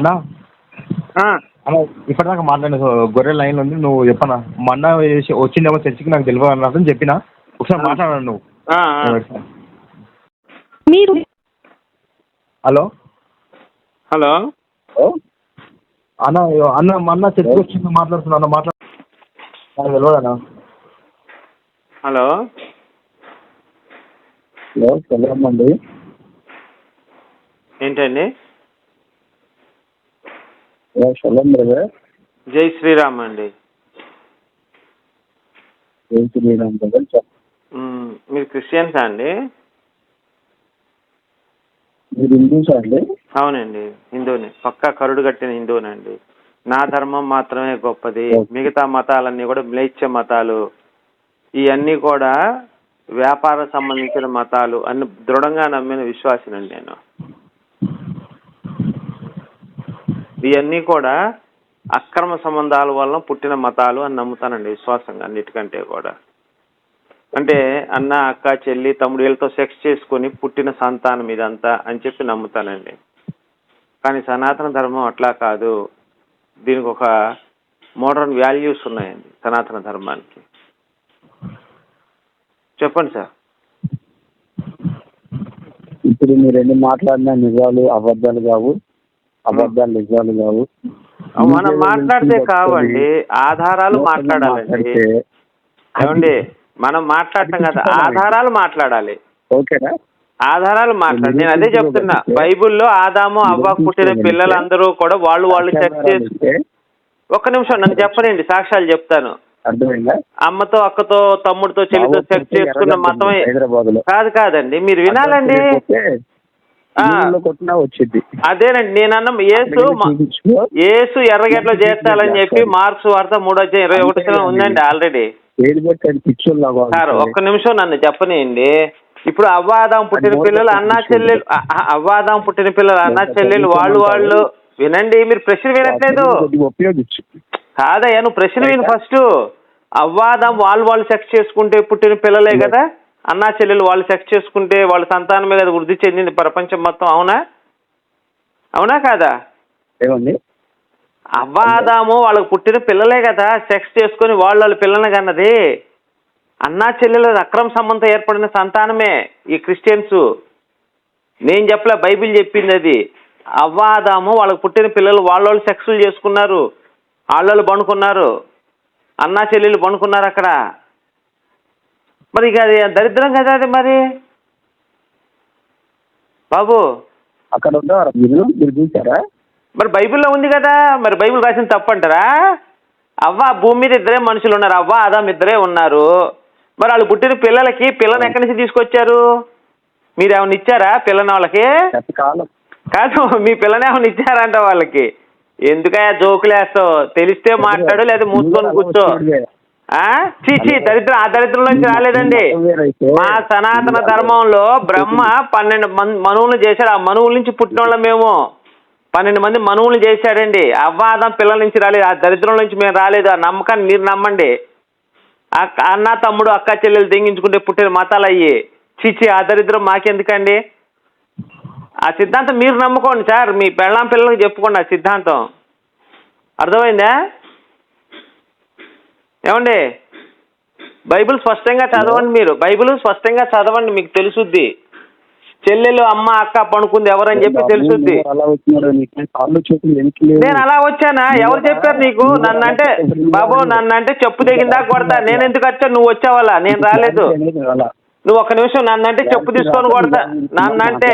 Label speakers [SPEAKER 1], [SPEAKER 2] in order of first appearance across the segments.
[SPEAKER 1] అన్నా?
[SPEAKER 2] ఆ,
[SPEAKER 1] అన్న ఇప్పటిదాకా మాట్లాడిన గొర్రె లైన్ ఉంది నువ్వు చెప్పనా? మొన్న వేసి- వచ్చిందేమో చర్చికి నాకు తెలియదు అన్నట్టు చెప్పిన? ఒకసారి మాట్లాడాను నువ్వు.
[SPEAKER 3] మీరు
[SPEAKER 1] హలో?
[SPEAKER 2] హలో?
[SPEAKER 1] అన్న అన్న మొన్న చర్చికి వచ్చింది మాట్లాడుతున్నా అన్న మాట్లాడు నాకు తెలియదు అన్న.
[SPEAKER 2] హలో?
[SPEAKER 4] హలో అండి
[SPEAKER 2] ఏంటండి?
[SPEAKER 4] బ్రదర్.
[SPEAKER 2] జై శ్రీరామ్ అండి.
[SPEAKER 4] ఏం తెలియదు బ్రదర్? చెప్ప
[SPEAKER 2] మ్, మీరు క్రిస్టియన్సా అండి?
[SPEAKER 4] మీరు హిందూసా అండి?
[SPEAKER 2] అవునండి హిందువుని పక్కా కరుడు కట్టిన హిందువునండి నా ధర్మం మాత్రమే గొప్పది. మిగతా మతాలన్నీ కూడా మ్లేచ్ఛ మతాలు. ఇవన్నీ కూడా వ్యాపార సంబంధించిన మతాలు అన్ని దృఢంగా నమ్మిన విశ్వాసినండి నేను. ఇవన్నీ కూడా అక్రమ సంబంధాల వల్ల పుట్టిన మతాలు అని నమ్ముతానండి విశ్వాసంగా అన్నిటికంటే కూడా. అంటే అన్న అక్క చెల్లి తమ్ముడు వీళ్ళతో సెక్స్ చేసుకొని పుట్టిన సంతానం ఇదంతా అని చెప్పి నమ్ముతానండి. కానీ సనాతన ధర్మం అట్లా కాదు. దీనికి ఒక మోడర్న్ వాల్యూస్ ఉన్నాయండి సనాతన ధర్మానికి. చెప్పండి సార్.
[SPEAKER 4] ఇప్పుడు మీరు ఎన్ని మాట్లాడిన నిజాలు అబద్ధాలు కావు. అబద్ధాలు నిజాలు కావు.
[SPEAKER 2] మనం మాట్లాడితే కావండి ఆధారాలు మాట్లాడాలండి. ఏమండి మనం మాట్లాడటం కదా ఆధారాలు మాట్లాడాలి.
[SPEAKER 4] ఓకేనా?
[SPEAKER 2] ఆధారాలు మాట్లాడి నేను అదే చెప్తున్నా బైబిల్లో ఆదాము అవ్వ పుట్టిన పిల్లలందరూ కూడా వాళ్ళు వాళ్ళు సెక్స్ చేసి
[SPEAKER 4] అంటే
[SPEAKER 2] ఒక్క నిమిషం నన్ను చెప్పనండి సాక్ష్యాలు చెప్తాను. అమ్మతో అక్కతో తమ్ముడితో చెల్లితో సెక్స్ చేసుకున్న మతం కాదు కాదండి మీరు వినాలండి.
[SPEAKER 4] కొట్టినా వచ్చింది
[SPEAKER 2] అదేనండి నేను అన్న యేసు మ- యేసు ఎర్రగడ్డలో చేర్చాలని చెప్పి మార్క్స్ వార్త మూడో ఇరవై ఒకటి ఉందండి ఆల్రెడీ సార్. ఒక్క నిమిషం నన్ను చెప్పనియండి. ఇప్పుడు అవ్వాదాం పుట్టిన పిల్లలు అన్నా చెల్లెలు అవ్వాదాం పుట్టిన పిల్లలు అన్నా చెల్లెలు వాళ్ళు వాళ్ళు. వినండి మీరు ప్రశ్న వినట్లేదు. కాదయ్యా నువ్వు ప్రశ్న విను ఫస్ట్ అవ్వాదాం వాళ్ళు వాళ్ళు సెక్స్ చేసుకుంటే పుట్టిన పిల్లలే కదా? అన్నా చెల్లెలు వాళ్ళు సెక్స్ చేసుకుంటే వాళ్ళ సంతానమే కదా వృద్ధి చెందింది ప్రపంచం మొత్తం అవునా? అవునా కాదా?
[SPEAKER 4] ఏమండి?
[SPEAKER 2] అవ్వాదాము వాళ్ళకు పుట్టిన పిల్లలే కదా సెక్స్ చేసుకొని వాళ్ళు వాళ్ళ పిల్లల్ని కన్నది. అన్నా చెల్లెల అక్రమ సంబంధం ఏర్పడిన సంతానమే ఈ క్రిస్టియన్స్. నేను చెప్పలే బైబిల్ చెప్పింది అది. అవ్వాదాము వాళ్ళకు పుట్టిన పిల్లలు వాళ్ళ వాళ్ళు సెక్స్లు చేసుకున్నారు వాళ్ళు పండుకున్నారు. అన్నా చెల్లెలు పండుకున్నారు అక్కడ. మరి ఇక అది దరిద్రం కదా అది మరి? బాబు.
[SPEAKER 4] అక్కడ ఉన్నారా మీరు? మీరు చూసారా
[SPEAKER 2] మరి బైబిల్లో ఉంది కదా. మరి బైబిల్ రాసిన తప్పు అంటారా అవ్వ భూమి మీద ఇద్దరే మనుషులు ఉన్నారు. అవ్వ ఆదాం ఇద్దరే ఉన్నారు. మరి వాళ్ళు పుట్టిన పిల్లలకి పిల్లని ఎక్కడి నుంచి తీసుకొచ్చారు? మీరు ఏమైనా ఇచ్చారా పిల్లని వాళ్ళకి? కాదు మీ పిల్లని ఏమైనా ఇచ్చారంట వాళ్ళకి? ఎందుకయ్యా జోకులు వేస్తావు తెలిస్తే మాట్లాడు లేదా మూసుకొని కూర్చో. చీచి దరిద్రం ఆ దరిద్రం నుంచి రాలేదండి. మా సనాతన ధర్మంలో బ్రహ్మ పన్నెండు మన్ మనువులు చేశాడు. ఆ మనువుల నుంచి పుట్టిన వాళ్ళం మేము. పన్నెండు మంది మనువులు చేశాడండి. అవ్వాదం పిల్లల నుంచి రాలేదు. ఆ దరిద్రం నుంచి మేము రాలేదు. ఆ నమ్మకాన్ని మీరు నమ్మండి. అన్న తమ్ముడు అక్క చెల్లెలు దెంగించుకుంటే పుట్టిన మతాలు అయ్యి చీచి ఆ దరిద్రం మాకెందుకండి? ఆ సిద్ధాంతం మీరు నమ్ముకోండి సార్. మీ పెళ్ళాం పిల్లలకి చెప్పుకోండి ఆ సిద్ధాంతం. అర్థమైందా? ఏమండి? బైబిల్ స్పష్టంగా చదవండి మీరు. బైబిల్ స్పష్టంగా చదవండి మీకు తెలుసుద్ది. చెల్లెలు అమ్మ అక్క పడుకుంది ఎవరని చెప్పి తెలుసుద్ది. నేను అలా వచ్చానా? ఎవరు చెప్పారు నీకు? నన్ను అంటే బాబు నన్ను అంటే చెప్పు తెగిందా కొడతా? నేను ఎందుకు వచ్చా? నువ్వు వచ్చావాలా? నేను రాలేదు. నువ్వు ఒక్క నిమిషం నన్ను అంటే చెప్పు తీసుకొని కొడతా. నన్ను అంటే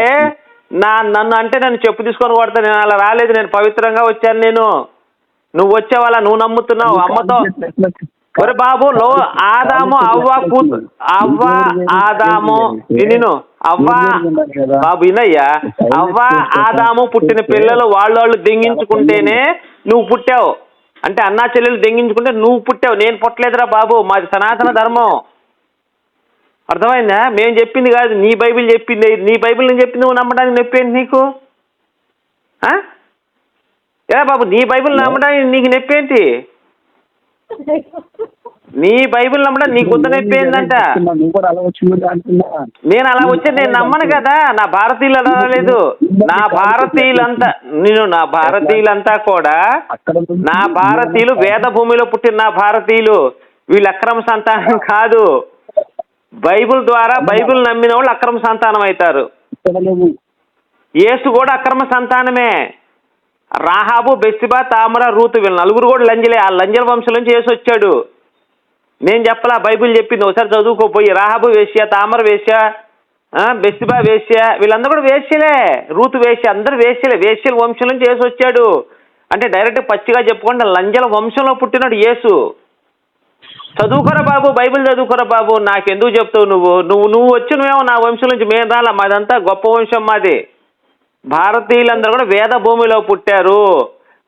[SPEAKER 2] నా నన్ను అంటే నన్ను చెప్పు తీసుకొని కొడతా. నేను అలా రాలేదు. నేను పవిత్రంగా వచ్చాను నేను. నువ్వు వచ్చావాలా? నువ్వు నమ్ముతున్నావు అమ్మతో? ఒరే బాబు లో ఆదాము అవ్వ కూతు అవ్వ ఆదాము విను అవ్వ బాబు వినయ్యా అవ్వ ఆదాము పుట్టిన పిల్లలు వాళ్ళు వాళ్ళు దెంగించుకుంటేనే నువ్వు పుట్టావు. అంటే అన్నా చెల్లెలు దెంగించుకుంటే నువ్వు పుట్టావు. నేను పుట్టలేదురా బాబు మాది సనాతన ధర్మం. అర్థమైందా? మేము చెప్పింది కాదు నీ బైబిల్ చెప్పింది నీ బైబిల్ నేను చెప్పింది నువ్వు నమ్మడానికి నొప్పి ఏంటి నీకు? ఏ బాబు నీ బైబిల్ నమ్మడానికి నీకు నొప్పి ఏంటి నీ బైబిల్ నమ్మడం నీ గుద్ద నొప్పి ఏందంట?
[SPEAKER 4] నువ్వు కూడా అలా వచ్చింది అంటున్నా.
[SPEAKER 2] నేను అలా వచ్చి నేను నమ్మను కదా నా భారతీయులు అలా లేదు నా భారతీయులంతా నేను నా భారతీయులంతా కూడా నా భారతీయులు వేద భూమిలో పుట్టిన నా భారతీయులు వీళ్ళు అక్రమ సంతానం కాదు. బైబిల్ ద్వారా బైబిల్ నమ్మిన వాళ్ళు అక్రమ సంతానం అవుతారు. యేసు కూడా అక్రమ సంతానమే. రాహాబు బెస్తిబా తామర రూతు వీళ్ళు నలుగురు కూడా లంజలే. ఆ లంజల వంశం నుంచి యేసు వచ్చాడు. నేను చెప్పలా బైబిల్ చెప్పింది. ఒకసారి చదువుకోపోయి రాహాబు వేశ్య తామర వేశ్య బెస్తిబా వేశ్య వీళ్ళందరూ కూడా వేశ్యలే. రూతు వేశ్య అందరూ వేశ్యలే. వేశ్యల వంశం నుంచి యేసు వచ్చాడు. అంటే డైరెక్ట్ పచ్చిగా చెప్పుకుంటే లంజల వంశంలో పుట్టినాడు యేసు. చదువుకోరా బాబు బైబిల్ చదువుకోరా బాబు. నాకెందుకు చెప్తావు నువ్వు? నువ్వు నువ్వు వచ్చి నువ్వేమో నా వంశం నుంచి మేము రాలా. మాదంతా గొప్ప వంశం మాది. భారతీయులందరూ కూడా వేద భూమిలో పుట్టారు.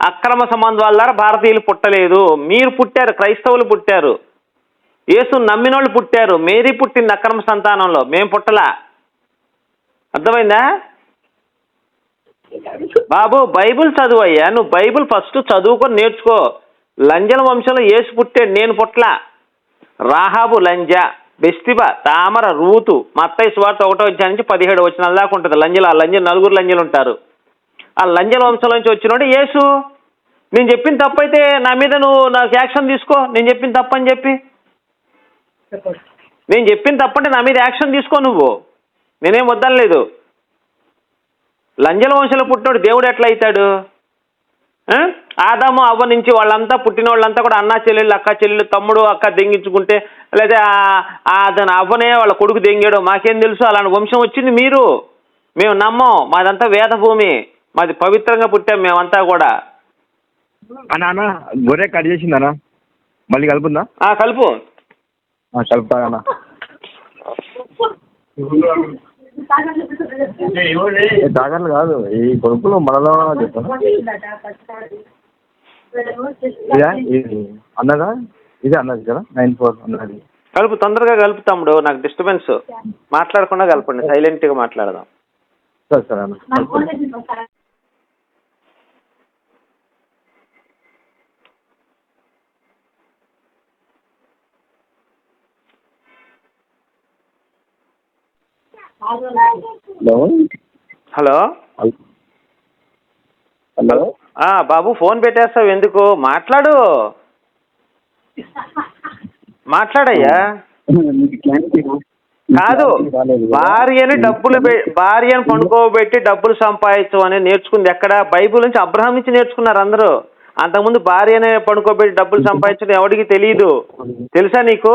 [SPEAKER 2] అక్రమ సంబంధాల ద్వారా భారతీయులు పుట్టలేదు. మీరు పుట్టారు క్రైస్తవులు పుట్టారు. యేసు నమ్మినోళ్ళు పుట్టారు. మేరీ పుట్టింది అక్రమ సంతానంలో. మేము పుట్టలా? అర్థమైందా? బాబు బైబిల్ చదువు అయ్యా. నువ్వు బైబిల్ ఫస్ట్ చదువుకొని నేర్చుకో. లంజల వంశంలో యేసు పుట్టాడు. నేను పుట్టలా? రాహాబు లంజ. బెస్తిబ తామర రూతు మత్తయ్య సువార్త ఒకటో అధ్యాయం నుంచి పదిహేడు వచ్చిన దాకా ఉంటుంది. లంజలు ఆ లంజలు నలుగురు లంజలు ఉంటారు. ఆ లంజల వంశం నుంచి వచ్చినోడు యేసు నేను చెప్పిన తప్పైతే నా మీద నువ్వు నాకు యాక్షన్ తీసుకో నేను చెప్పిన తప్పని చెప్పి. నేను చెప్పిన తప్పంటే నా మీద యాక్షన్ తీసుకో నువ్వు. నేనేం వద్దనలేదు. లంజల వంశంలో పుట్టినోడు దేవుడు ఎట్లా అవుతాడు ఆదాము అవ్వ నుంచి వాళ్ళంతా పుట్టిన వాళ్ళంతా కూడా అన్న చెల్లెళ్ళు అక్క చెల్లెళ్ళు తమ్ముడు అక్క దెంగించుకుంటే లేదా దాని అవ్వనే వాళ్ళ కొడుకు దెంగాడు. మాకేం తెలుసు? అలాంటి వంశం వచ్చింది మీరు. మేము నమ్మం. మాదంతా వేద భూమి మాది పవిత్రంగా పుట్టాం మేమంతా కూడా.
[SPEAKER 1] అన్న గొర్రె కట్ చేసిందన్నా మళ్ళీ కలుపుందా?
[SPEAKER 2] ఆ కలుపు.
[SPEAKER 1] ఆ, కలుపుతా అన్న. ఏ తాగర్లు కాదు. ఈ కొడుకులు మనలో చెప్పాను అన్నదా? ఇది అన్నది కదా నైన్ ఫోర్ అన్నది.
[SPEAKER 2] కలుపు తొందరగా కలుపు తమ్ముడు నాకు డిస్టర్బెన్స్ మాట్లాడకుండా కలపండి సైలెంట్గా మాట్లాడదాం.
[SPEAKER 1] సరే సరే అన్న.
[SPEAKER 4] హలో.
[SPEAKER 2] హలో.
[SPEAKER 4] హలో.
[SPEAKER 2] ఆ బాబు ఫోన్ పెట్టేస్తావు ఎందుకు? మాట్లాడు. మాట్లాడయ్యా. కాదు? భార్యని డబ్బులు భార్యను పండుకోబెట్టి డబ్బులు సంపాదించు అని నేర్చుకుంది ఎక్కడ? బైబిల్ నుంచి అబ్రహాం నుంచి నేర్చుకున్నారు అందరూ. అంతకుముందు భార్యనే పండుకోబెట్టి డబ్బులు సంపాదించడం ఎవడికి తెలియదు తెలుసా నీకు?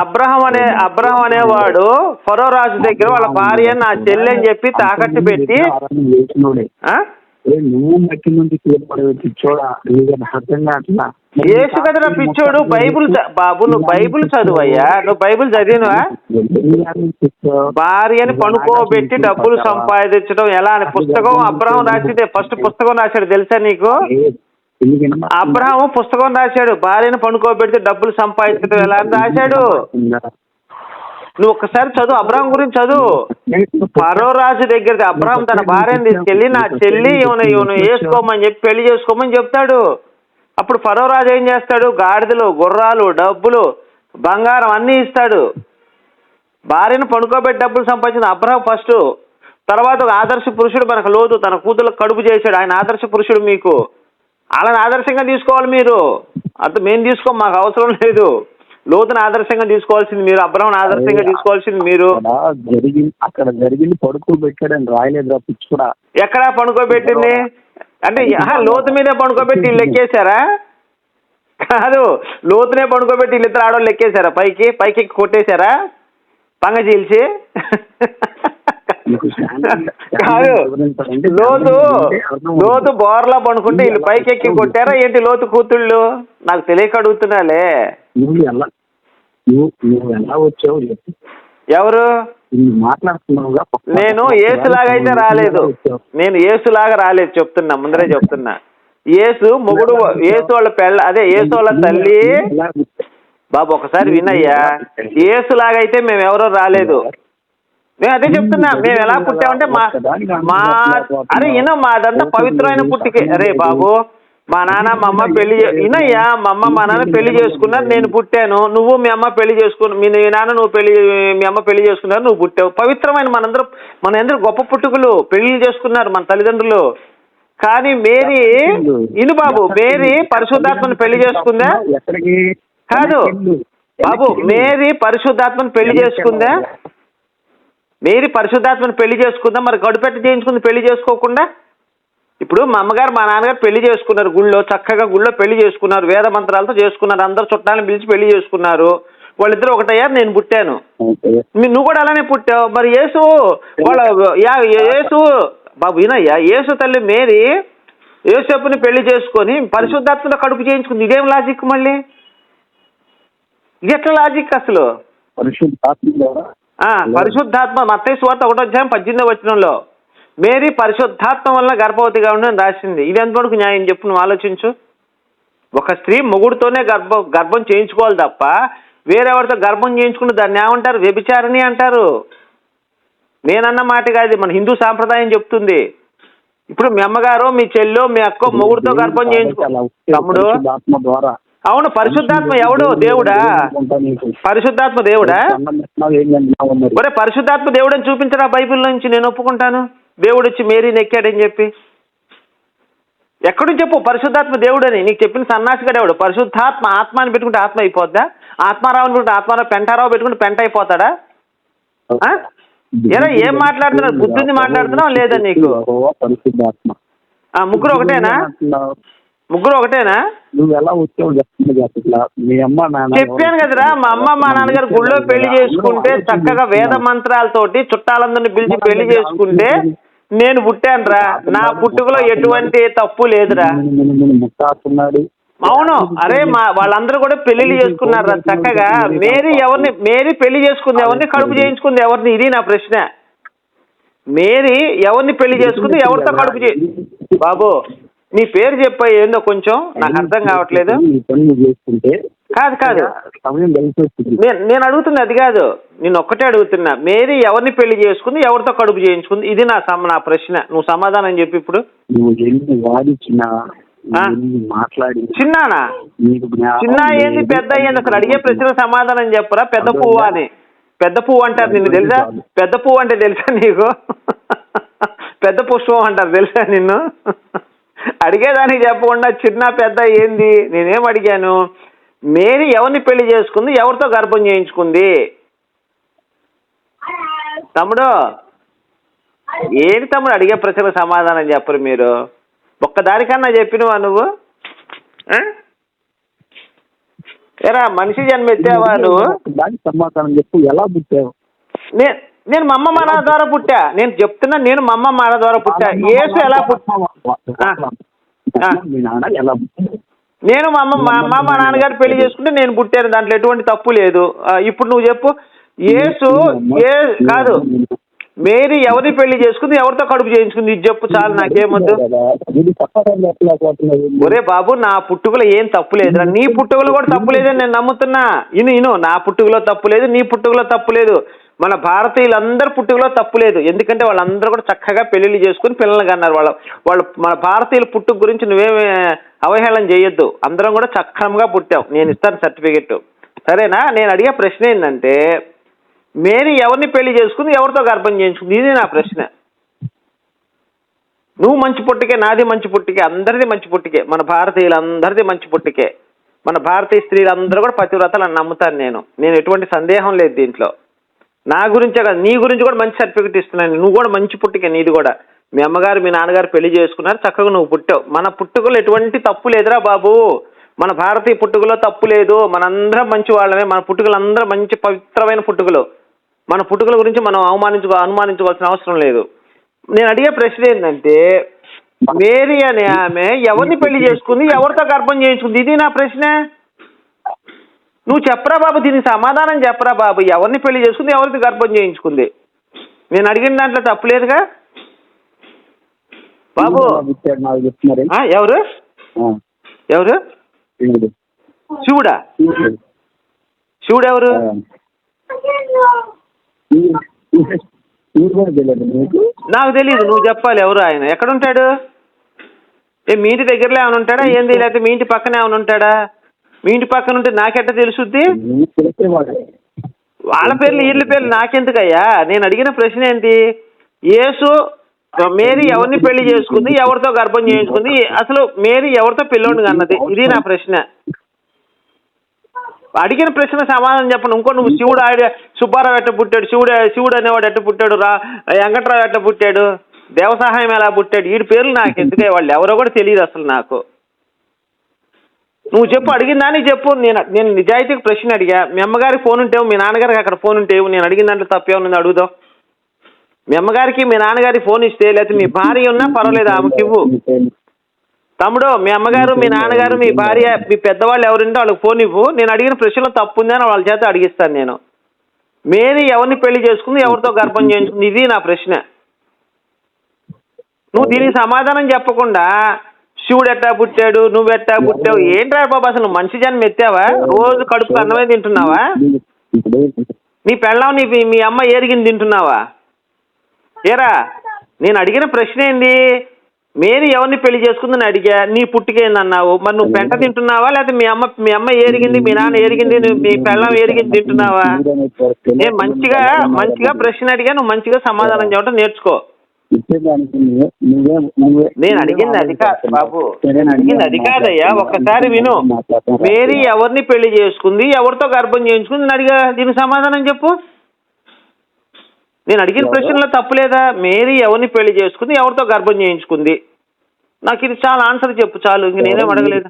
[SPEAKER 2] అబ్రహం. అనే అబ్రహం అనేవాడు ఫరో రాజు దగ్గర వాళ్ళ భార్య నా చెల్లి అని చెప్పి తాకట్టు పెట్టి
[SPEAKER 4] నువ్వు మట్టి చూడా?
[SPEAKER 2] యేసు కదరా పిచ్చోడు బైబుల్ బాబు నువ్వు బైబుల్ చదువయ్యా? నువ్వు బైబుల్ చదివినవా? భార్యని పనుకోబెట్టి డబ్బులు సంపాదించడం ఎలా అని పుస్తకం అబ్రహం రాసిదే. ఫస్ట్ పుస్తకం రాశాడు తెలుసా నీకు? అబ్రహం పుస్తకం రాశాడు. భార్యను పనుకోబెడితే డబ్బులు సంపాదించడం ఎలా అని రాశాడు? నువ్వు ఒక్కసారి చదువు. అబ్రహం గురించి చదువు. ఫరో రాజు దగ్గరికి అబ్రహం తన భార్యను తీసుకెళ్ళి నా చెల్లి ఇవను ఇవను వేసుకోమని చెప్పి పెళ్ళి చేసుకోమని చెప్తాడు. అప్పుడు ఫరో రాజు ఏం చేస్తాడు? గాడిదలు గుర్రాలు డబ్బులు బంగారం అన్నీ ఇస్తాడు. భార్యను పడుకోబెట్టి డబ్బులు సంపాదించిన అబ్రహం ఫస్ట్ తర్వాత ఒక ఆదర్శ పురుషుడు మనకు లోతు తన కూతురు కడుపు చేశాడు. ఆయన ఆదర్శ పురుషుడు మీకు. అలాని ఆదర్శంగా తీసుకోవాలి మీరు. అర్థం మేము తీసుకోం మాకు అవసరం లేదు. లోతుని ఆదర్శంగా తీసుకోవాల్సింది మీరు అబ్రహం ఆదర్శంగా తీసుకోవాల్సింది మీరు.
[SPEAKER 4] అక్కడ జరిగింది అక్కడ జరిగింది పడుకోబెట్టాడని రాయలేదురా పిచ్చి కూడా
[SPEAKER 2] ఎక్కడ పడుకోబెట్టింది? అంటే లోతు మీదే పడుకోబెట్టి వీళ్ళు ఎక్కేశారా? కాదు లోతునే పడుకోబెట్టి వీళ్ళిద్దరు ఆడవాళ్ళు ఎక్కేశారా? పైకి పైకి ఎక్కి కొట్టేశారా? పంగ చీల్చి? కాదు లోతు. లోతు బోర్లా పడుకుంటే వీళ్ళు పైకి ఎక్కి కొట్టారా? ఏంటి లోతు కూతుళ్ళు? నాకు తెలియక అడుగుతున్నాలే.
[SPEAKER 4] నువ్వు ఎలా వచ్చావు
[SPEAKER 2] ఎవరు? నేను
[SPEAKER 4] పక్క-
[SPEAKER 2] ఏసులాగా అయితే
[SPEAKER 4] నువ్వు
[SPEAKER 2] రాలేదు? నేను ఏసులాగా రాలేదు చెప్తున్నా ముందరే చెప్తున్నా. ఏసు మొగుడు ఏసు వాళ్ళ పెళ్ళ అదే ఏసు వాళ్ళ తల్లి? బాబు ఒకసారి వినయ్యా. అయితే మేము ఎవరో రాలేదు. నేను అదే చెప్తున్నా మేము ఎలా పుట్టామంటే మా మా అరే ఈయన మాదంతా పవిత్రమైన పుట్టికే. అరే బాబు. మా నాన్న మా అమ్మ పెళ్ళి చే- వినయ్యా మా అమ్మ మా నాన్న పెళ్ళి చేసుకున్నారు నేను పుట్టాను. నువ్వు మీ అమ్మ పెళ్ళి చేసుకుని మీ నాన్న నువ్వు పెళ్ళి మీ అమ్మ పెళ్ళి చేసుకున్నారు నువ్వు పుట్టావు. పవిత్రమైన మనందరూ మన అందరూ గొప్ప పుట్టుకలు పెళ్ళి చేసుకున్నారు మన తల్లిదండ్రులు. కానీ మేరీ ఇను బాబు మేరీ పరిశుద్ధాత్మను పెళ్ళి చేసుకుందా? కాదు. బాబు మేరీ పరిశుద్ధాత్మను పెళ్ళి చేసుకుందా? మేరీ పరిశుద్ధాత్మను పెళ్ళి చేసుకుందా? మరి గడుపెట్ట చేయించుకుంది పెళ్ళి చేసుకోకుండా? ఇప్పుడు మా అమ్మగారు మా నాన్నగారు పెళ్ళి చేసుకున్నారు గుళ్ళో చక్కగా గుళ్ళో పెళ్ళి చేసుకున్నారు వేద మంత్రాలతో చేసుకున్నారు అందరు చుట్టాలను పిలిచి పెళ్ళి చేసుకున్నారు. వాళ్ళిద్దరు ఒకటయ్యారు నేను పుట్టాను. నువ్వు కూడా అలానే పుట్టావు. మరి యేసు వాళ్ళ యా యేసు బాబు వినయ్యా యేసు తల్లి మేరీ యేసప్పుని పెళ్ళి చేసుకొని పరిశుద్ధాత్మలో కడుపు చేయించుకుంది. ఇదేం లాజిక్ మళ్ళీ? ఇది ఎట్లా లాజిక్ అసలు?
[SPEAKER 4] పరిశుద్ధాత్మ ద్వారా
[SPEAKER 2] ఆ, పరిశుద్ధాత్మ మత్తయి సువార్త ఒకటో అధ్యాయం పద్దెనిమిదో వచనంలో. మేరీ పరిశుద్ధాత్మ వల్ల గర్భవతిగా ఉండని రాసింది. ఇది ఎంతవరకు న్యాయం చెప్పు నువ్వు ఆలోచించు. ఒక స్త్రీ మొగుడుతోనే గర్భ గర్భం చేయించుకోవాలి తప్ప వేరెవరితో గర్భం చేయించుకుంటే దాన్ని ఏమంటారు? వ్యభిచారిణి అంటారు. నేనన్న మాట కాదు మన హిందూ సాంప్రదాయం చెప్తుంది. ఇప్పుడు మీ అమ్మగారు మీ చెల్లో మీ అక్క మొగుడుతో గర్భం చేయించుకో
[SPEAKER 4] అలా వస్తే
[SPEAKER 2] తమ్ముడు అవును పరిశుద్ధాత్మ ఎవడు? దేవుడా. పరిశుద్ధాత్మ దేవుడా? ఒరే పరిశుద్ధాత్మ దేవుడు అని చూపించరా బైబిల్ నుంచి? నేను ఒప్పుకుంటాను. దేవుడు వచ్చి మేరీని ఎక్కాడని చెప్పి. ఎక్కడి నుంచి చెప్పు పరిశుద్ధాత్మ దేవుడు అని నీకు చెప్పిన సన్నాసిగా దేవుడు పరిశుద్ధాత్మ ఆత్మ అని పెట్టుకుంటే ఆత్మ అయిపోద్దా? ఆత్మారావు అని పెట్టుకుంటే ఆత్మారావు పెంటారావు పెట్టుకుంటే పెంట అయిపోతాడా? ఎరా ఏం మాట్లాడుతున్నావు? బుద్ధిని మాట్లాడుతున్నావు లేదా నీకు? ముగ్గురు ఒకటేనా. ముగ్గురు ఒకటేనా?
[SPEAKER 4] నువ్వు ఎలా మీ అమ్మ
[SPEAKER 2] చెప్పాను కదరా మా అమ్మ మా నాన్నగారు గుళ్ళో పెళ్ళి చేసుకుంటే చక్కగా వేద మంత్రాలతోటి చుట్టాలందరిని పిలిచి పెళ్ళి చేసుకుంటే నేను పుట్టానురా. నా పుట్టుకలో ఎటువంటి తప్పు లేదురా. అవును. అరే మా వాళ్ళందరూ కూడా పెళ్ళిళ్ళు చేసుకున్నారా చక్కగా. మేరీ ఎవరిని మేరీ పెళ్ళి చేసుకుంది ఎవరిని కడుపు చేయించుకుంది ఎవరిని? ఇది నా ప్రశ్న. మేరీ ఎవరిని పెళ్ళి చేసుకుంది? ఎవరితో కడుపు చే? బాబు నీ పేరు చెప్పా ఏందో కొంచెం. నాకు అర్థం కావట్లేదు.
[SPEAKER 4] చేసుకుంటే
[SPEAKER 2] కాదు కాదు. నేను నేను అడుగుతున్నా అది కాదు. నేను ఒక్కటే అడుగుతున్నా. మేరీ ఎవరిని పెళ్ళి చేసుకుంది ఎవరితో కడుపు చేయించుకుంది? ఇది నా సమ నా ప్రశ్న. నువ్వు సమాధానం చెప్పి ఇప్పుడు. చిన్నానా? చిన్న ఏంది. పెద్ద ఏంది అసలు. అడిగే ప్రశ్నకు సమాధానం చెప్పరా? పెద్ద పువ్వు అని. పెద్ద పువ్వు అంటారు నిన్ను తెలుసా? పెద్ద పువ్వు అంటే తెలుసా నీకు? పెద్ద పుష్పం అంటారు తెలుసా నిన్ను? అడిగేదానికి చెప్పకుండా చిన్న పెద్ద ఏంది? నేనేం అడిగాను? మేరీ ఎవరిని పెళ్ళి చేసుకుంది? ఎవరితో గర్భం చేయించుకుంది? తమ్ముడు ఏంటి తమ్ముడు అడిగే ప్రశ్నకు సమాధానం చెప్పరు మీరు? ఒక్కదానికన్నా చెప్పినవా నువ్వు? ఏరా మనిషి జన్మ ఎత్తావా నువ్వు?
[SPEAKER 4] దానికి సమాధానం చెప్పు ఎలా పుట్టావు?
[SPEAKER 2] నే- నేను మా అమ్మ మా నాన్న ద్వారా పుట్టా. నేను చెప్తున్నా నేను మా అమ్మ మా నాన్న ద్వారా పుట్టా. ఏసు ఎలా పుట్టా ఆ. ఆ.
[SPEAKER 4] మీ నాన్న ఎలా
[SPEAKER 2] నేను మా అమ్మ మా అమ్మ మా నాన్నగారు పెళ్ళి చేసుకుంటే నేను పుట్టాను దాంట్లో ఎటువంటి తప్పు లేదు. ఇప్పుడు నువ్వు చెప్పు. ఏసు ఏ కాదు. మేరీ ఎవరిని పెళ్ళి చేసుకుంది? ఎవరితో కడుపు చేయించుకుంది? ఇది చెప్పు చాలు నాకేమొద్దు. ఒరే బాబు నా పుట్టుకలో ఏం తప్పు లేదురా. నీ పుట్టుకలో కూడా తప్పు లేదని నేను నమ్ముతున్నా. ఇను ఇను నా పుట్టుకలో తప్పు లేదు నీ పుట్టుకలో తప్పు లేదు. మన భారతీయులందరి పుట్టుకలో తప్పు లేదు. ఎందుకంటే వాళ్ళందరూ కూడా చక్కగా పెళ్ళిళ్ళు చేసుకుని పిల్లలు కన్నారు. వాళ్ళ వాళ్ళు మన భారతీయుల పుట్టుక గురించి నువ్వేమి అవహేళన చేయొద్దు. అందరం కూడా చక్కగా పుట్టావు నేను ఇస్తాను సర్టిఫికెట్ సరేనా? నేను అడిగే ప్రశ్న ఏంటంటే మేరీ ఎవరిని పెళ్ళి చేసుకుంది? ఎవరితో గర్భం చేయించుకుంది? ఇది నా ప్రశ్న. నువ్వు మంచి పుట్టికే నాది మంచి పుట్టికే అందరిది మంచి పుట్టికే. మన భారతీయులందరిది మంచి పుట్టికే. మన భారతీయ స్త్రీలందరూ కూడా పతివ్రతలు అని నమ్ముతాను నేను. నేను ఎటువంటి సందేహం లేదు దీంట్లో. నా గురించే కాదు నీ గురించి కూడా మంచి సర్టిఫికెట్ ఇస్తున్నాను నువ్వు కూడా మంచి పుట్టుక నీది కూడా. మీ అమ్మగారు మీ నాన్నగారు పెళ్ళి చేసుకున్నారు చక్కగా నువ్వు పుట్టావు. మన పుట్టుకలో ఎటువంటి తప్పు లేదురా బాబు. మన భారతీయ పుట్టుకలో తప్పు లేదు. మనందరం మంచి వాళ్ళమే. మన పుట్టుకలు అందరూ మంచి పవిత్రమైన పుట్టుకలు. మన పుట్టుకల గురించి మనం అవమానించు అనుమానించవలసిన అవసరం లేదు. నేను అడిగే ప్రశ్న ఏంటంటే మేరీ అనే ఆమె ఎవరిని పెళ్ళి చేసుకుంది? ఎవరితో గర్భం చేయించుకుంది? ఇది నా ప్రశ్న. నువ్వు చెప్పరా బాబు దీనికి సమాధానం చెప్పరా బాబు. ఎవరిని పెళ్ళి చేసుకుంది ఎవరితో గర్భం చేయించుకుంది? నేను అడిగిన దాంట్లో తప్పులేదుగా బాబు. ఎవరు? ఎవరు? శివుడా. శివుడు? ఎవరు నాకు? తెలియదు నువ్వు చెప్పాలి ఎవరు ఆయన. ఎక్కడుంటాడు? ఏ మీ ఇంటి దగ్గరలో ఏమైనా ఉంటాడా? ఏంది లేకపోతే మీ ఇంటి పక్కన ఏమైనా ఉంటాడా? మీ ఇంటి పక్కన ఉంటే నాకెట్ట తెలుసుద్ది? వాళ్ళ పేర్లు వీళ్ళ పేర్లు నాకెందుకయ్యా? నేను అడిగిన ప్రశ్న ఏంటి? యేసు మేరీ ఎవరిని పెళ్ళి చేసుకుంది? ఎవరితో గర్భం చేయించుకుంది? అసలు మేరీ ఎవరితో పిల్లోడిని అన్నది? ఇది నా ప్రశ్న. అడిగిన ప్రశ్న సమాధానం చెప్పను. ఇంకో నువ్వు శివుడు ఆడ సుబ్బారావు ఎట్ట పుట్టాడు? శివుడు శివుడు అనేవాడు ఎట్ట పుట్టాడు? రా వెంకట్రావు ఎట్ట పుట్టాడు? దేవసహాయం ఎలా పుట్టాడు? వీడి పేర్లు నాకు ఎందుకే వాళ్ళు ఎవరో కూడా తెలియదు అసలు నాకు. నువ్వు చెప్పు అడిగిందా నీ చెప్పు. నేను నేను నిజాయితీకి ప్రశ్న అడిగా. మీ అమ్మగారికి ఫోన్ ఉంటే మీ నాన్నగారికి అక్కడ ఫోన్ ఉంటే నేను అడిగిన దాంట్లో తప్పేమన్నా అడుగుదాం. మీ అమ్మగారికి మీ నాన్నగారికి ఫోన్ ఇస్తే లేకపోతే మీ భార్య ఉన్నా పర్వాలేదు ఆమెకి ఇవ్వు. తమ్ముడు మీ అమ్మగారు మీ నాన్నగారు మీ భార్య మీ పెద్దవాళ్ళు ఎవరుంటే వాళ్ళకి ఫోన్ ఇవ్వు. నేను అడిగిన ప్రశ్నలో తప్పు ఉందని వాళ్ళ చేత అడిగిస్తాను నేను. మేరీ ఎవరిని పెళ్ళి చేసుకుంది ఎవరితో గర్భం చేయించుకుంది? ఇది నా ప్రశ్న. నువ్వు దీనికి సమాధానం చెప్పకుండా శివుడు ఎట్టా పుట్టాడు? నువ్వు ఎట్టా పుట్టావు? ఏంట్రా బాబు అసలు నువ్వు మనిషి జన్మ ఎత్తావా? రోజు కడుపుకు అన్నమే తింటున్నావా? నీ పెళ్ళం నీ మీ అమ్మ ఏరిగింది తింటున్నావా? ఏరా నేను అడిగిన ప్రశ్న ఏంది? మేరీ ఎవరిని పెళ్ళి చేసుకుందని అడిగా. నీ పుట్టుకేంది అన్నావు మరి నువ్వు పెంట తింటున్నావా? లేకపోతే మీ అమ్మ మీ అమ్మ ఏరిగింది మీ నాన్న ఏరిగింది నువ్వు మీ పెళ్ళం ఏరిగింది తింటున్నావా? నేను మంచిగా మంచిగా ప్రశ్న అడిగా నువ్వు మంచిగా సమాధానం చెప్పడం నేర్చుకో.
[SPEAKER 4] ఇచ్చేదానికి నువ్వే నువ్వే నువ్వే
[SPEAKER 2] నేను అడిగింది అది కాదు బాబు. నేను అడిగింది అది కాదయ్యా ఒక్కసారి విను. మేరీ ఎవరిని పెళ్ళి చేసుకుంది ఎవరితో గర్భం చేయించుకుంది నేను అడిగా దీనికి సమాధానం చెప్పు. నేను అడిగిన ప్రశ్నలో తప్పు లేదా? మేరీ ఎవరిని పెళ్ళి చేసుకుంది ఎవరితో గర్భం చేయించుకుంది? నాకు ఇది చాలా ఆన్సర్ చెప్పు చాలు. ఇంక నేనేం అడగలేదు.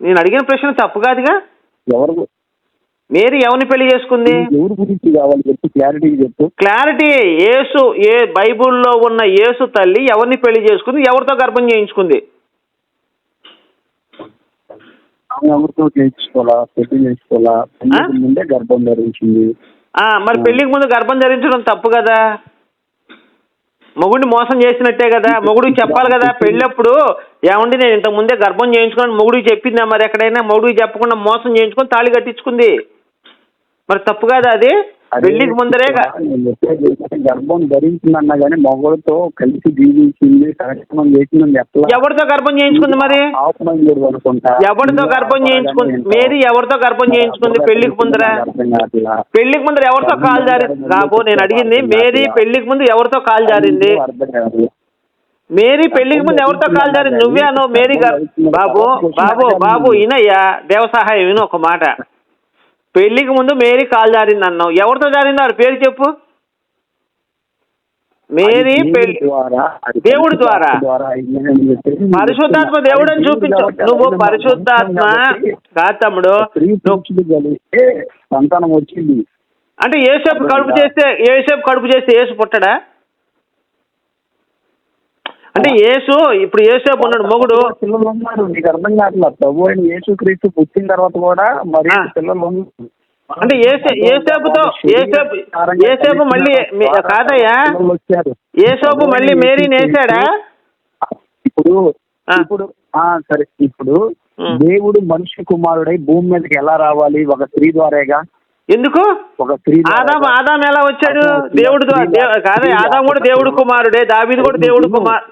[SPEAKER 2] నేను అడిగిన ప్రశ్న తప్పు కాదుగా?
[SPEAKER 4] ఎవరు?
[SPEAKER 2] మేరీ ఎవరిని పెళ్ళి చేసుకుంది?
[SPEAKER 4] ఎవరి గురించి కావాలి చెప్పు క్లారిటీ చెప్పు.
[SPEAKER 2] క్లారిటీ యేసు ఏ బైబుల్లో ఉన్న యేసు తల్లి ఎవరిని పెళ్ళి చేసుకుంది? ఎవరితో గర్భం చేయించుకుంది?
[SPEAKER 4] ఆమె ఎవరితో చేయించుకోవాలా? పెళ్ళి చేసుకోవాలా? పెళ్ళికి ముందే గర్భం ధరించింది.
[SPEAKER 2] ఆ, మరి పెళ్ళికి ముందు గర్భం ధరించడం తప్పు కదా? మొగుడిని మోసం చేసినట్టే కదా? మొగుడికి చెప్పాలి కదా పెళ్ళప్పుడు ఏమండి నేను ఇంతకు ముందే గర్భం చేయించుకొని మొగుడికి చెప్పిందా మరి ఎక్కడైనా? మొగుడికి చెప్పకుండా మోసం చేయించుకొని తాళి కట్టించుకుంది. మరి తప్పు కదా అది? పెళ్ళికి ముందరే
[SPEAKER 4] గర్భం ధరించిందన్నా కానీ మగవాడితో కలిసి జీవించింది కార్యక్రమం చేసిందని
[SPEAKER 2] ఎవరితో గర్భం చేయించుకుంది మరి? ఎవరితో గర్భం చేయించుకుంది? మేరీ ఎవరితో గర్భం చేయించుకుంది పెళ్ళికి ముందర? పెళ్ళికి ముందర ఎవరితో కాలు జారి బాబు నేను అడిగింది మేరీ పెళ్ళికి ముందు ఎవరితో కాలు జారింది? మేరీ పెళ్ళికి ముందు ఎవరితో కాలు జారింది? నువ్వే అను మేరీ గారు బాబు బాబు బాబు ఇనయ్యా దేవసహాయం విను ఒక మాట. పెళ్ళికి ముందు మేరీ కాలు జారింది అన్నావు ఎవరితో జారింది వారి పేరు చెప్పు. మేరీ పెళ్ళి
[SPEAKER 4] దేవుడి ద్వారా
[SPEAKER 2] పరిశుద్ధాత్మ. దేవుడు అని చూపించు. నువ్వు పరిశుద్ధాత్మ
[SPEAKER 4] కాబట్టి
[SPEAKER 2] కాదు తమ్ముడు.
[SPEAKER 4] స్త్రీ పురుషుడు కలిస్తే సంతానం వచ్చింది.
[SPEAKER 2] అంటే ఏసేపు కడుపు చేస్తే ఏసేపు కడుపు చేస్తే ఏసు పుట్టడా? అంటే యేసు ఇప్పుడు ఏసేపు ఉన్నాడు మొగుడు.
[SPEAKER 4] పిల్లలు ఉన్నారు నీకు అర్థం కావట్లేదు ప్రభు అయిన యేసుక్రీస్తు పుట్టిన తర్వాత కూడా మరి. పిల్లలు.
[SPEAKER 2] అంటే ఏసే ఏసేపుతో ఏసేపు ఏసేపు మళ్ళీ కాదయ్యా. ఏసేపు మళ్ళీ మేరీని వేసాడా
[SPEAKER 4] ఇప్పుడు. ఇప్పుడు ఆ సరే ఇప్పుడు. దేవుడు మనిషి కుమారుడై భూమి మీదకి ఎలా రావాలి? ఒక స్త్రీ ద్వారేగా?
[SPEAKER 2] ఎందుకు?
[SPEAKER 4] ఒక స్త్రీ
[SPEAKER 2] ఆదాం ఆదాం ఎలా వచ్చాడు? దేవుడు ద్వా- దేవ- కాదే ఆదాం కూడా దేవుడు కుమారుడే దావీదు కూడా దేవుడు కుమార్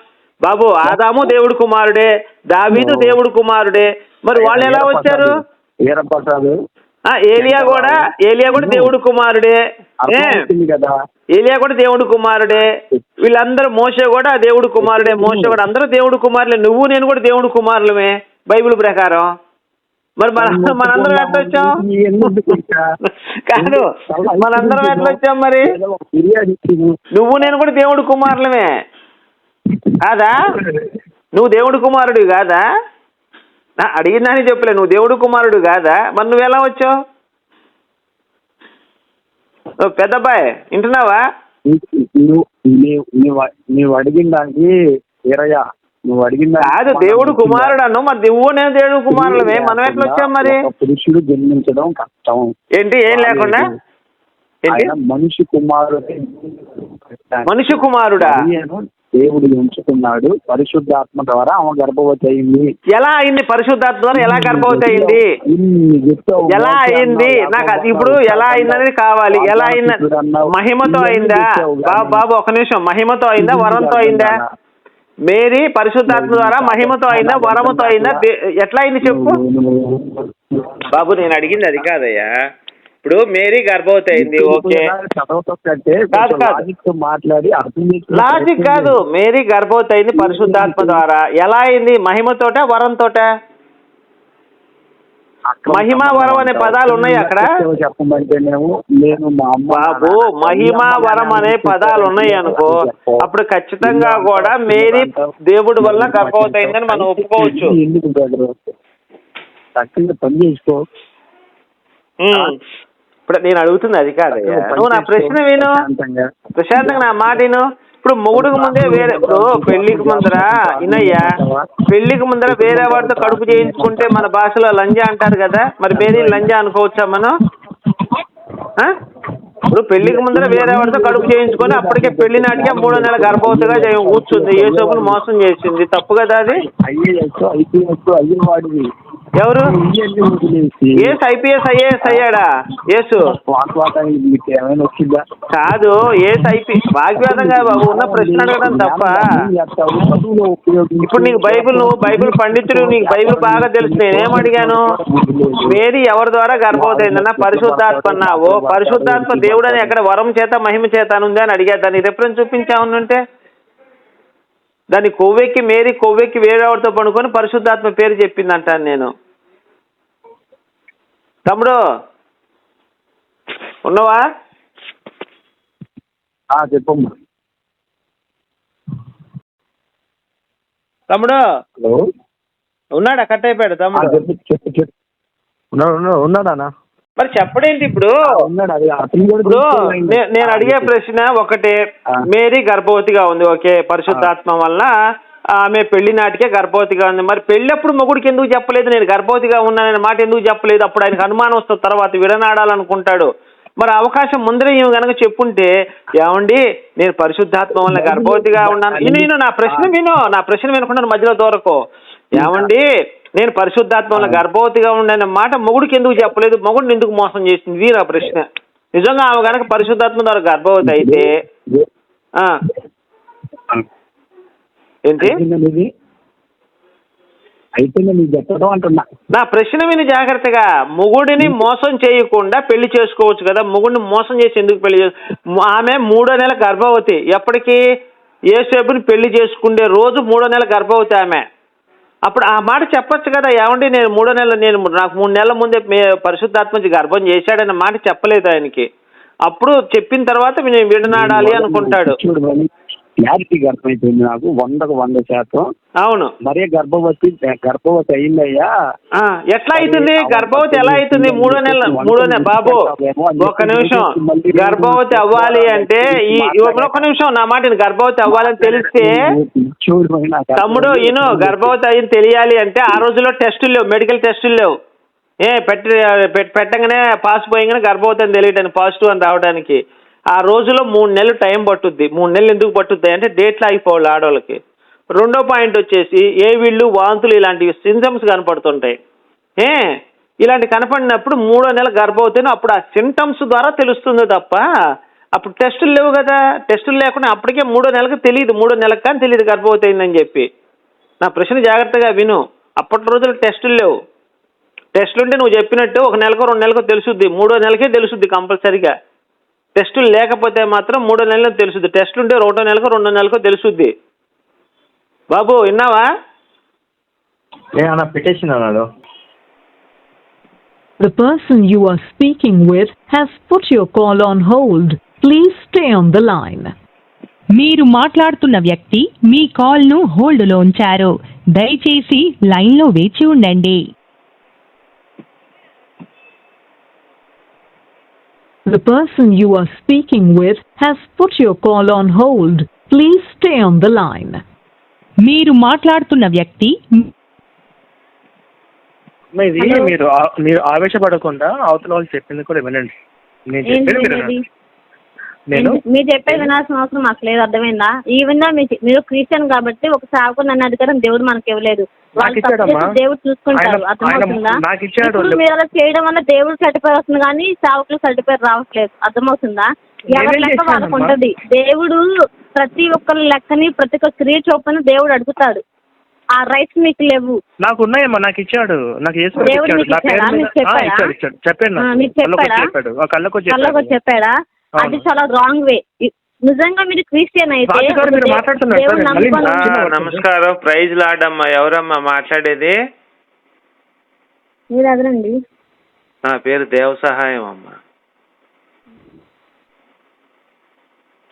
[SPEAKER 2] బాబు ఆదాము దేవుడు కుమారుడే దావీదు దేవుడు కుమారుడే. మరి వాళ్ళు ఎలా వచ్చారు?
[SPEAKER 4] వీరప్రసాద్.
[SPEAKER 2] ఏలియా కూడా ఏలియా కూడా దేవుడు కుమారుడే. ఏలియా కూడా దేవుడు కుమారుడే. వీళ్ళందరూ మోసే కూడా దేవుడు కుమారుడే. మోసే కూడా అందరూ దేవుడు కుమారులే. నువ్వు నేను కూడా దేవుడు కుమారులమే. బైబిల్ ప్రకారం. మరి మన మనందరం ఎట్లా వచ్చాం? కాదు. మనందరం ఎట్లా వచ్చాం మరి. నువ్వు నేను కూడా దేవుడు కుమారులమే. కాదా? నువ్వు దేవుడు కుమారుడు కాదా? అడిగిందని చెప్పలే నువ్వు దేవుడు కుమారుడు కాదా? మరి నువ్వు ఎలా వచ్చావు? ఓ పెద్దబ్బాయి వింటున్నావా?
[SPEAKER 4] నువ్వు నీవు నీవు నీవు అడిగిన దానికి నువ్వు అడిగిన
[SPEAKER 2] కాదు దేవుడు కుమారుడు అను మరి నువ్వు నేను దేవుడు కుమారులమే మనం ఎట్లా వచ్చాం మరి?
[SPEAKER 4] పురుషుడు జన్మించడం కష్టం.
[SPEAKER 2] ఏంటి ఏం లేకుండా?
[SPEAKER 4] మనిషి కుమారుడు.
[SPEAKER 2] మనిషి కుమారుడా?
[SPEAKER 4] దేవుడు ఎంచుకున్నాడు పరిశుద్ధాత్మ ద్వారా ఆమె గర్భవతి అయింది
[SPEAKER 2] ఎలా అయింది పరిశుద్ధాత్మ ద్వారా? ఎలా గర్భవతి అయింది. ఎలా అయింది? నాకు ఇప్పుడు ఎలా అయిందని కావాలి. ఎలా అయింది. మహిమతో అయిందా? బాబు బాబు ఒక నిమిషం. మహిమతో అయిందా? వరంతో అయిందా. మేరీ పరిశుద్ధాత్మ ద్వారా మహిమతో అయిందా? వరముతో అయిందా? ఎట్లా అయింది చెప్పు? బాబు నేను అడిగింది అది కాదయ్యా. ఇప్పుడు మేరీ గర్భవతి అయింది ఓకే. కాదు,
[SPEAKER 4] మాట్లాడి
[SPEAKER 2] లాజిక్ కాదు. మేరీ గర్భవతి అయింది పరిశుద్ధాత్మ ద్వారా. ఎలా అయింది? మహిమతోట వరంతోట మహిమ, వరం అనే పదాలు ఉన్నాయి అక్కడ? బాబు మహిమ వరం అనే పదాలు ఉన్నాయి అనుకో. అప్పుడు ఖచ్చితంగా కూడా మేరీ దేవుడి వల్ల గర్భవతి అయిందని మనం ఒప్పుకోవచ్చు.
[SPEAKER 4] పని చేసుకో.
[SPEAKER 2] ఇప్పుడు నేను అడుగుతుంది అది
[SPEAKER 4] పని
[SPEAKER 2] నువ్వు నా. ప్రశ్న విను.
[SPEAKER 4] ప్రశాంతంగా.
[SPEAKER 2] నా మాట విను. ఇప్పుడు మొగుడుకు ముందే వేరే ఇప్పుడు పెళ్ళికి ముందర? ఇనయ్యా పెళ్ళికి ముందర వేరే వాడితో కడుపు చేయించుకుంటే మన భాషలో లంజా అంటారు కదా మరి మేరీ లంజా అనుకోవచ్చా మనం? ఇప్పుడు పెళ్ళికి ముందర వేరే వాడితో కడుపు చేయించుకొని అప్పటికే పెళ్ళి నాటికే మూడో నెల గర్భవతిగా చేయ- కూర్చుంది. ఏ సోపును మోసం చేసింది. తప్పు కదా అది? ఎవరు? ఏస్ ఐపీఎస్ ఐఏఎస్ అయ్యాడా?
[SPEAKER 4] వచ్చిందా
[SPEAKER 2] కాదు ఏస్ ఐపీ వాగ్వాదం కాదు బాబు. ఉన్న ప్రశ్న అడగడం తప్ప. ఇప్పుడు నీకు బైబిల్ నువ్వు బైబిల్ పండితుడు నీకు బైబిల్ బాగా తెలుసు. నేనేం అడిగాను? మేరీ ఎవరి ద్వారా గర్భవతి అయిందన్న పరిశుద్ధాత్మ అన్నావు పరిశుద్ధాత్మ దేవుడు అని ఎక్కడ వరం చేత మహిమ చేత అని ఉంది అని అడిగా దాన్ని రిఫరెన్స్ చూపించావునంటే దాన్ని కొవ్వెక్కి మేరీ కొవ్వెక్కి వేరేవాడితో పడుకొని పరిశుద్ధాత్మ పేరు చెప్పింది అంటాను నేను. తమ్ముడు ఉన్నవా?
[SPEAKER 4] చెప్పమ్మా.
[SPEAKER 2] తమ్ముడు
[SPEAKER 4] హలో?
[SPEAKER 2] ఉన్నాడా? కట్ అయిపోయాడు తమ్ముడు.
[SPEAKER 4] ఉన్నాడు ఉన్నాడు ఉన్నాడా
[SPEAKER 2] మరి చెప్పడేంటి ఇప్పుడు? ఇప్పుడు నేను అడిగే ప్రశ్న ఒకటే. మేరీ గర్భవతిగా ఉంది ఓకే పరిశుద్ధాత్మ వల్ల ఆమె పెళ్ళి నాటికే గర్భవతిగా ఉంది. మరి పెళ్ళప్పుడు మొగుడికి ఎందుకు చెప్పలేదు? నేను గర్భవతిగా ఉన్నాననే మాట ఎందుకు చెప్పలేదు? అప్పుడు ఆయనకు అనుమానం వస్తుంది తర్వాత విడనాడాలనుకుంటాడు. మరి అవకాశం ముందరే ఈమె కనుక చెప్పుంటే ఏమండి నేను పరిశుద్ధాత్మ వల్ల గర్భవతిగా ఉన్నాను. విను నా ప్రశ్న విను నా ప్రశ్న వినకుండా మధ్యలో దూరకు. ఏమండి నేను పరిశుద్ధాత్మ వల్ల గర్భవతిగా ఉండనే మాట మొగుడికి ఎందుకు చెప్పలేదు? మొగుడిని ఎందుకు మోసం చేసింది? వీరా ప్రశ్న. నిజంగా ఆమె కనుక పరిశుద్ధాత్మ ద్వారా గర్భవతి అయితే ఏంటి? నా ప్రశ్న విని జాగ్రత్తగా మొగుడిని మోసం చేయకుండా పెళ్ళి చేసుకోవచ్చు కదా? మొగుడిని మోసం చేసి ఎందుకు పెళ్ళి చేసు? ఆమె మూడో నెల గర్భవతి. ఎప్పటికీ ఏసేపుని పెళ్ళి చేసుకుండే రోజు మూడో నెల గర్భవతి ఆమె. అప్పుడు ఆ మాట చెప్పొచ్చు కదా ఏమండి నేను మూడో నెల నేను నాకు మూడు నెలల ముందే మే పరిశుద్ధాత్మ గర్భం చేశాడన్న మాట చెప్పలేదు ఆయనకి. అప్పుడు చెప్పిన తర్వాత నేను విడనాడాలి అనుకుంటాడు.
[SPEAKER 4] క్లారిటీగా అర్థమైపోయింది నాకు. వందకు వంద శాతం.
[SPEAKER 2] అవును.
[SPEAKER 4] మరే గర్భవతి గర్భవతి అయిందయ్యా.
[SPEAKER 2] ఎట్లా అవుతుంది గర్భవతి ఎలా అవుతుంది మూడో నెల మూడో నెల బాబు ఒక్క నిమిషం. గర్భవతి అవ్వాలి అంటే ఈ ఒక్క నిమిషం నా మాట. గర్భవతి అవ్వాలని తెలిస్తే తమ్ముడు ఈయన గర్భవతి అయ్యింది తెలియాలి అంటే ఆ రోజుల్లో టెస్టులు లేవు మెడికల్ టెస్టులు లేవు. ఏ పెట్టి పెట్- పెట్టగానే పాస్ పోయంగానే గర్భవతి అని తెలియటానికి పాజిటివ్ అని రావడానికి ఆ రోజులో మూడు నెలలు టైం పట్టుద్ది. మూడు నెలలు ఎందుకు పట్టుద్ది అంటే డేట్లు అయిపోవాలి ఆడవాళ్ళకి. రెండో పాయింట్ వచ్చేసి ఏ వీళ్ళు వాంతులు ఇలాంటివి సింటమ్స్ కనపడుతుంటాయి. ఏ? ఇలాంటి కనపడినప్పుడు మూడో నెల గర్భవతిని అప్పుడు ఆ సింటమ్స్ ద్వారా తెలుస్తుంది తప్ప అప్పుడు టెస్టులు లేవు కదా. టెస్టులు లేకుండా అప్పటికే మూడో నెలకు తెలియదు. మూడో నెలకు కానీ తెలియదు గర్భవతి అయిందని చెప్పి. నా ప్రశ్న జాగ్రత్తగా విను. అప్పటి రోజులు టెస్టులు లేవు. టెస్టులు ఉంటే నువ్వు చెప్పినట్టు ఒక నెలకు రెండు నెలకు తెలుసుద్ది. మూడో నెలకే తెలుసుద్ది కంపల్సరీగా. టెస్టులు లేకపోతే మాత్రం మూడో నెలలకు తెలుసుద్ది టెస్టులు ఉంటే రెండో నెలకు రెండో నెలకో తెలుసుద్ది బాబు విన్నావా?
[SPEAKER 1] ఏ అన్న పెట్టేసింది అన్నాడు.
[SPEAKER 3] The person you are speaking with has put your call on hold. Please stay on the line.
[SPEAKER 5] మీరు మాట్లాడుతున్న వ్యక్తి మీ కాల్ను హోల్డ్లో ఉంచారు. దయచేసి లైన్లో వేచి ఉండండి.
[SPEAKER 3] The person you are speaking with has put your call on hold. Please stay on the line.
[SPEAKER 5] మీరు మాట్లాడుతున్న వ్యక్తి
[SPEAKER 6] ఇది మీరు ఆ- మీరు ఆవేశపడకుండా అవతల వాళ్ళు చెప్పింది కూడా వినండి నేను చెప్పేది మీరు? వినండి. నేను?
[SPEAKER 7] మీరు చెప్పేది వినాల్సిన అవసరం మాకు లేదు అర్థమైందా? ఈవెన్ దో మీ- మీరు క్రిస్టియన్ కాబట్టి ఒక సేవకుని అన్న అధికారం దేవుడు మనకి ఇవ్వలేదు. వాళ్ళు దేవుడు చూసుకుంటారు. అర్థమవుతుందా. ఇప్పుడు మీరు అలా చేయడం వల్ల దేవుడు సర్టిఫైర్ వస్తుంది కానీ సేవకులు సర్టిఫైర్ రావట్లేదు. అర్థమవుతుందా? ఎవరి లెక్క వాళ్ళకు? ఉంటది? దేవుడు ప్రతి ఒక్కరి లెక్కని ప్రతి ఒక్క క్రియ చొప్పున దేవుడు అడుగుతాడు. ఆ రైట్స్ మీకు లేవు.
[SPEAKER 6] నాకు ఉన్నాయమ్మా నాకు ఇచ్చాడు. నాకు
[SPEAKER 7] దేవుడు మీకు ఇచ్చాడా? మీకు చెప్పాడా?
[SPEAKER 6] ఇచ్చాడు చెప్పాడు?
[SPEAKER 7] అది. చాలా రాంగ్ వే నిజంగా మీరు క్రిస్టియన్ అయితే
[SPEAKER 2] నమస్కారం ప్రైజ్ లాడమ్మా ఎవరమ్మా మాట్లాడేది?
[SPEAKER 7] మీరు ఎదురండి
[SPEAKER 2] నా పేరు దేవ సహాయం అమ్మా.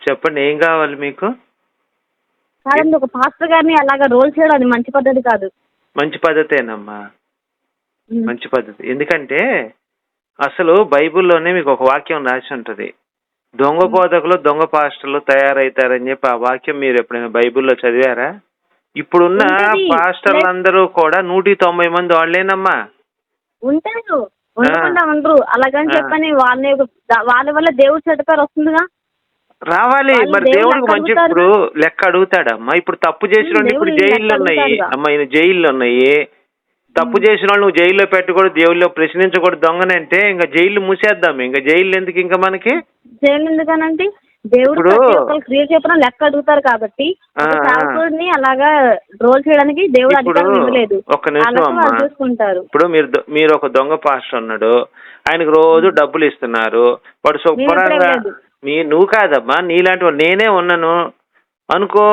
[SPEAKER 2] చెప్పండి ఏం కావాలి మీకు?
[SPEAKER 7] కాదండి ఒక పాస్టర్ గారిని అలాగా రోల్ చేయడం అది మంచి పద్ధతి కాదు.
[SPEAKER 2] మంచి పద్ధతేనమ్మా. మంచి పద్ధతి. ఎందుకంటే అసలు బైబిల్లోనే మీకు ఒక వాక్యం రాసి ఉంటది. దొంగ బోధకులు దొంగ పాస్టర్లు తయారవుతారని చెప్పి ఆ వాక్యం మీరు ఎప్పుడైనా బైబిల్లో చదివారా? ఇప్పుడున్న. పాస్టర్లందరూ కూడా నూటి తొంభై మంది వాళ్ళేనమ్మా.
[SPEAKER 7] ఉంటారు. ఉండకుండా ఉండరు. అలాగని. చెప్పని వాళ్ళని వాళ్ళ వల్ల దేవుడు చెడ్డ పేరు వస్తుందిగా.
[SPEAKER 2] రావాలి. మరి
[SPEAKER 7] దేవుడు
[SPEAKER 2] దేవుడికి మంచి. ఇప్పుడు లెక్క అడుగుతాడమ్మా. ఇప్పుడు తప్పు చేసిన ఇప్పుడు జైల్లో ఉన్నాయి.
[SPEAKER 7] అడుగుతాడుగా.
[SPEAKER 2] అమ్మా ఈయన జైల్లో ఉన్నాయి. తప్పు చేసిన వాళ్ళు నువ్వు జైల్లో పెట్టకూడదు దేవుళ్ళు ప్రశ్నించకూడదు దొంగనంటే ఇంకా జైలు మూసేద్దాం. ఇంకా జైలు ఎందుకు ఇంకా మనకి?
[SPEAKER 7] జైలు ఎందుకనంటే దేవుడు క్రియ చెప్పిన లెక్క అడుగుతారు కాబట్టి ఒక అలాగా రోల్ చేయడానికి దేవుడు అధికారం ఇవ్వలేదు.
[SPEAKER 2] ఒక్క నిమిషం
[SPEAKER 7] చూసుకుంటారు.
[SPEAKER 2] ఇప్పుడు మీరు మీరు ఒక దొంగ పాస్టర్ ఉన్నాడు. ఆయనకు రోజు డబ్బులు ఇస్తున్నారు. వాడు శుభ్రంగా. మీ నువ్వు కాదమ్మా నీలాంటి నేనే ఉన్నాను. అనుకో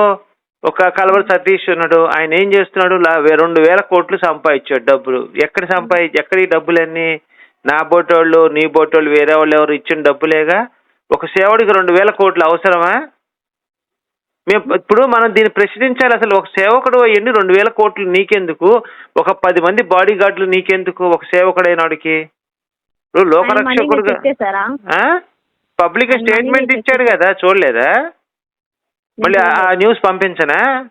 [SPEAKER 2] ఒక కలవర సతీష్ ఉన్నాడు. ఆయన ఏం చేస్తున్నాడు? రెండు వేల కోట్లు సంపాదించాడు డబ్బులు. ఎక్కడ సంపాది ఎక్కడ ఈ డబ్బులన్నీ? నా బోటోళ్ళు నీ బోటోళ్ళు వేరే వాళ్ళు ఎవరు ఇచ్చిన డబ్బులేగా? ఒక సేవడికి రెండు వేల కోట్లు అవసరమా? మేము ఇప్పుడు మనం దీన్ని ప్రశ్నించాలి అసలు. ఒక సేవకుడు ఎన్ని రెండు వేల కోట్లు నీకెందుకు? ఒక పది మంది బాడీ గార్డులు నీకెందుకు? ఒక సేవకుడైనడికి? ఇప్పుడు లోకరక్షకుడుగా పబ్లిక్ స్టేట్మెంట్ ఇచ్చాడు కదా చూడలేదా? మళ్ళీ ఆ- న్యూస్ పంపించనా?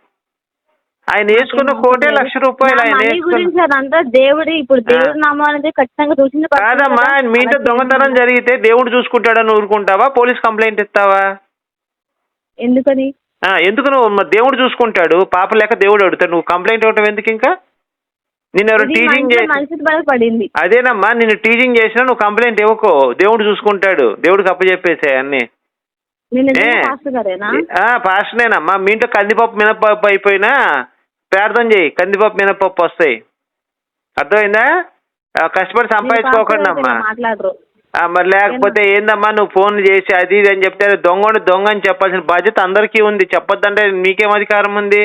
[SPEAKER 2] ఆయన వేసుకున్న కోటే లక్ష రూపాయలు ఆయన
[SPEAKER 7] గురించి అదంతా దేవుడు ఇప్పుడు దేవుడి నామం అనేది ఖచ్చితంగా చూసింది
[SPEAKER 2] కాదమ్మా
[SPEAKER 7] కదా.
[SPEAKER 2] మీ ఇంట్లో దొంగతనం. జరిగితే దేవుడు చూసుకుంటాడని ఊరుకుంటావా? పోలీస్ కంప్లైంట్ ఇస్తావా?
[SPEAKER 7] ఎందుకని?
[SPEAKER 2] ఆ, ఎందుకు నువ్వు దేవుడు చూసుకుంటాడు? పాప లేక దేవుడు అడుగుతాడు. నువ్వు కంప్లైంట్ ఇవ్వటం ఎందుకు ఇంకా? నిన్ను ఎవరు
[SPEAKER 7] ఇది
[SPEAKER 2] టీచింగ్
[SPEAKER 7] పడింది
[SPEAKER 2] అదేనమ్మా నిన్ను టీచింగ్ చేసినా నువ్వు కంప్లైంట్ ఇవ్వకో. దేవుడు చూసుకుంటాడు. దేవుడికి అప్పచెప్పేసే అన్ని. పాస్టర్నేనమ్మా మీ ఇంట్లో కందిపప్పు మినపప్పు అయిపోయినా ప్రార్థన చేయి కందిపప్పు మినపప్పు వస్తాయి. అర్థమైందా? కష్టపడి సంపాదించుకోకండి అమ్మా మరి లేకపోతే ఏందమ్మా నువ్వు ఫోన్ చేసి అది ఇది అని చెప్తే దొంగ దొంగ అని చెప్పాల్సిన బాధ్యత అందరికీ ఉంది. చెప్పొద్దంటే మీకేం అధికారం ఉంది?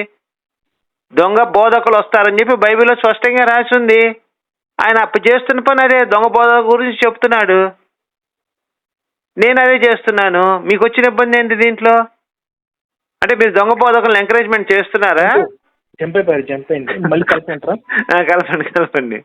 [SPEAKER 2] దొంగ బోధకులు వస్తారని చెప్పి బైబిల్లో స్పష్టంగా రాసి ఉంది. ఆయన అప్పు చేస్తున్న పని అదే. దొంగ బోధక గురించి చెప్తున్నాడు. నేను అదే చేస్తున్నాను. మీకు వచ్చిన ఇబ్బంది ఏంటి దీంట్లో? అంటే మీరు దొంగ బోధకులను ఎంకరేజ్మెంట్ చేస్తున్నారా?
[SPEAKER 6] జంప్ అయిపోయారు జంప్ అయింది మళ్ళీ
[SPEAKER 2] కలపండి కలపండి.